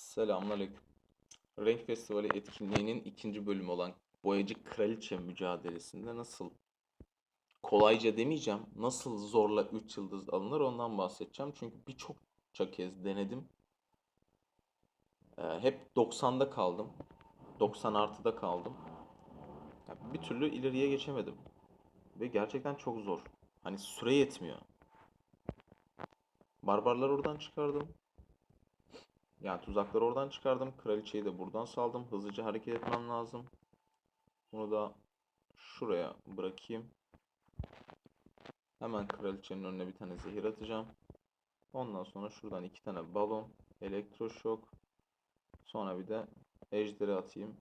Selamünaleyküm. Renk Festivali etkinliğinin ikinci bölümü olan Boyacı Kraliçe mücadelesinde nasıl kolayca demeyeceğim, nasıl zorla 3 yıldız alınır ondan bahsedeceğim. Çünkü birçokça kez denedim. Ee, hep 90'da kaldım. 90 artıda kaldım. Ya bir türlü ileriye geçemedim. Ve gerçekten çok zor. Hani süre yetmiyor. Barbarları oradan çıkardım. Yani tuzakları oradan çıkardım. Kraliçeyi de buradan saldım. Hızlıca hareket etmem lazım. Bunu da şuraya bırakayım. Hemen kraliçenin önüne bir tane zehir atacağım. Ondan sonra şuradan iki tane balon, elektroşok. Sonra bir de ejderi atayım.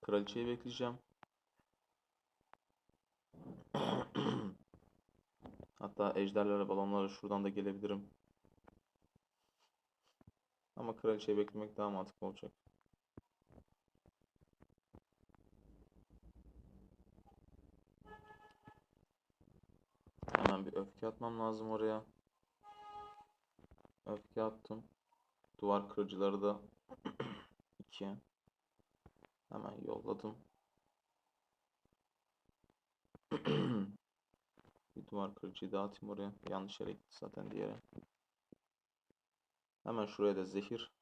Kraliçeyi bekleyeceğim. Hatta ejderlere, balonlara şuradan da gelebilirim. Ama kraliçeyi beklemek daha mantıklı olacak. Hemen bir öfke atmam lazım oraya. Öfke attım. Duvar kırıcıları da ikiye. Hemen yolladım. Bir duvar kırıcıyı daha atayım oraya. Yanlış yere gitti zaten diğeri. Hemen şuraya da zehir.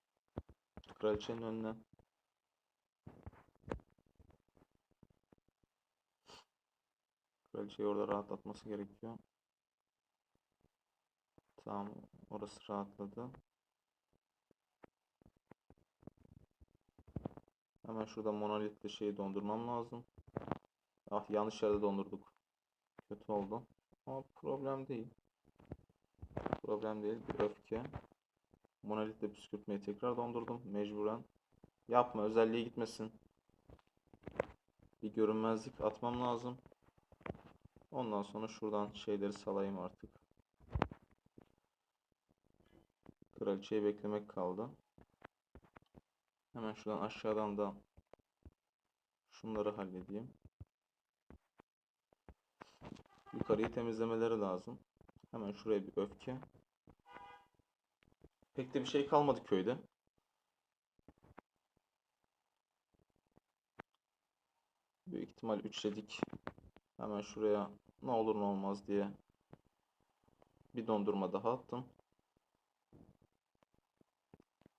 Kraliçenin önüne. Kraliçeyi orada rahatlatması gerekiyor. Tamam, orası rahatladı. Hemen şurada monolitle şeyi dondurmam lazım. Ah yanlış yerde dondurduk. Kötü oldu. Ama problem değil. Problem değil. Bir öfke. Monolitle püskürtmeyi tekrar dondurdum. Mecburen. Yapma. Özelliğe gitmesin. Bir görünmezlik atmam lazım. Ondan sonra şuradan şeyleri salayım artık. Kraliçeyi beklemek kaldı. Hemen şuradan aşağıdan da şunları halledeyim. Yukarıyı temizlemeleri lazım. Hemen şuraya bir öfke. Pek de bir şey kalmadı köyde. Büyük ihtimal üçledik. Hemen şuraya ne olur ne olmaz diye bir dondurma daha attım.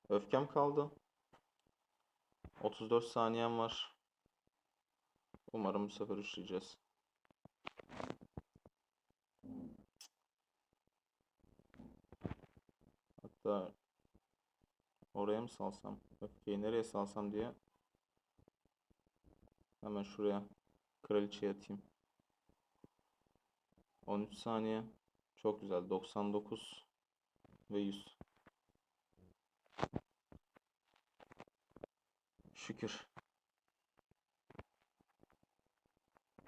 Öfkem kaldı. 34 saniyem var. Umarım bu sefer üçleyeceğiz. Hatta oraya mı salsam? Öfkeyi nereye salsam diye hemen şuraya kraliçeye atayım. 13 saniye. Çok güzel. 99 ve 100. Şükür.